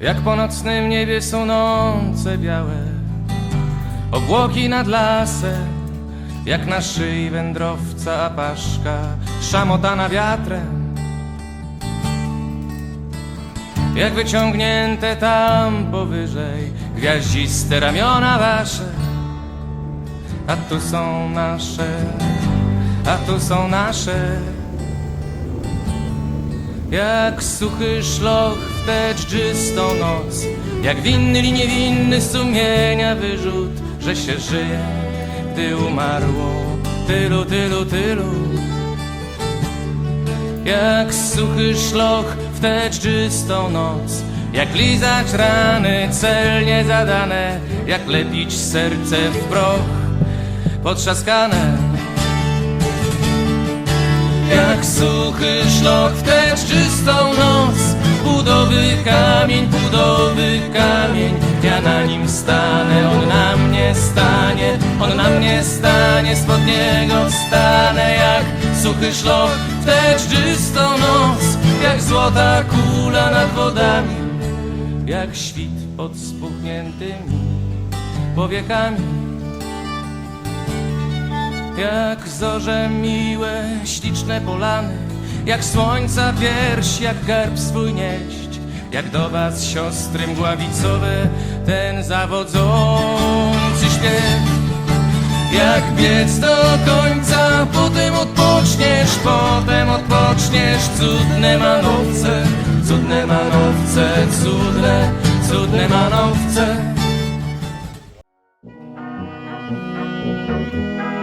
Jak po nocnym niebie są noce białe Obłoki nad lasem Jak na szyi wędrowca apaszka Szamotana wiatrem. Jak wyciągnięte tam powyżej Gwiaździste ramiona wasze. A tu są nasze A tu są nasze. Jak suchy szloch dżdżystą noc Jak winny li niewinny sumienia wyrzut Że się żyje, gdy umarło. Tylu, tylu, tylu. Jak suchy szloch w tę dżdżystą noc Jak lizać rany celnie zadane Jak lepić serce w proch Potrzaskane. Jak suchy szlok w tę czystą noc Budowy kamień, budowy kamień. Ja na nim stanę, on na mnie stanie On na mnie stanie, spod niego wstanę Jak suchy szlok w tę czystą noc Jak złota kula nad wodami Jak świt pod spuchniętymi powiekami. Jak zorze miłe, śliczne polany jak słońca pierś, jak garb swój nieść Jak do was siostry mgławicowe Ten zawodzący śpiew Jak biec do końca Potem odpoczniesz, potem odpoczniesz Cudne manowce, cudne manowce Cudne, cudne manowce Thank you.